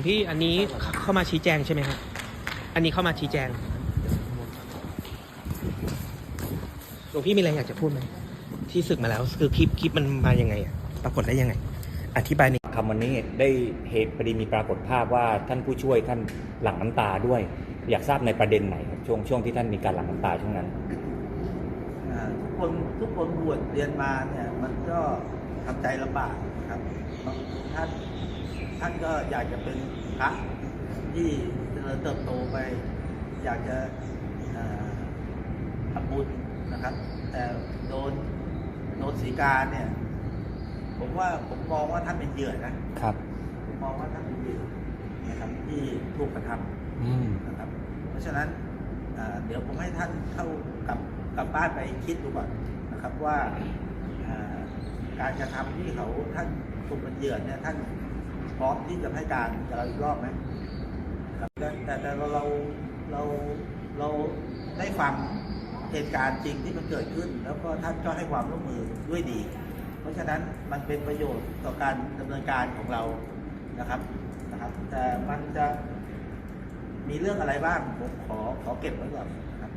งพี่อันนี้เข้าเข้ามาชี้แจงใช่ไหมครับอันนี้เข้ามาชี้แจงหลวงพี่มีอะไรอยากจะพูดไหมที่ศึกมาแล้วคือคลิปคลิปมันมายังไงอะปรากฏได้ยังไง อธิบายในอยคำวันนี้ได้เหตุพอดีมีปรากฏภาพว่าท่านผู้ช่วยท่านหลั่งน้ำตาด้วย อยากทราบในประเด็นไหนครับช่วงช่วงที่ท่านมีการหลั่งน้ำตาช่วงนั้นอ่าทุกคนทุกคนบวชเรียนมาเนี่ยมันก็ทำใจลำบากนะครับบางท่าน ท่านก็อยากจะเป็นพระที่เจริญเติบโตไป อยากจะอ่าทำบุญนะครับ แต่โดนโดนสีกาเนี่ย ผมว่าผมมองว่าท่านเป็นเหยื่อนะครับผมมองว่าท่านเป็นเหยื่อนะครับที่ถูกกระทำอืมนะครับ เพราะฉะนั้นเอ่อเดี๋ยวผมให้ท่านเข้ากลับกลับบ้านไปคิดดูก่อนนะครับว่าเอ่อการกระทำที่เขาท่านถูกเป็นเหยื่อเนี่ยท่าน พร้อมที่จะให้การกับเราอีกรอบไหมครับแต่แต่แต่เราเราเราเราได้ฟังเหตุการณ์จริงที่มันเกิดขึ้น แล้วก็ท่านก็ให้ความร่วมมือด้วยดี เพราะฉะนั้นมันเป็นประโยชน์ต่อการดำเนินการของเรานะครับนะครับ แต่มันจะมีเรื่องอะไรบ้างผมขอขอเก็บไว้ก่อนนะครับ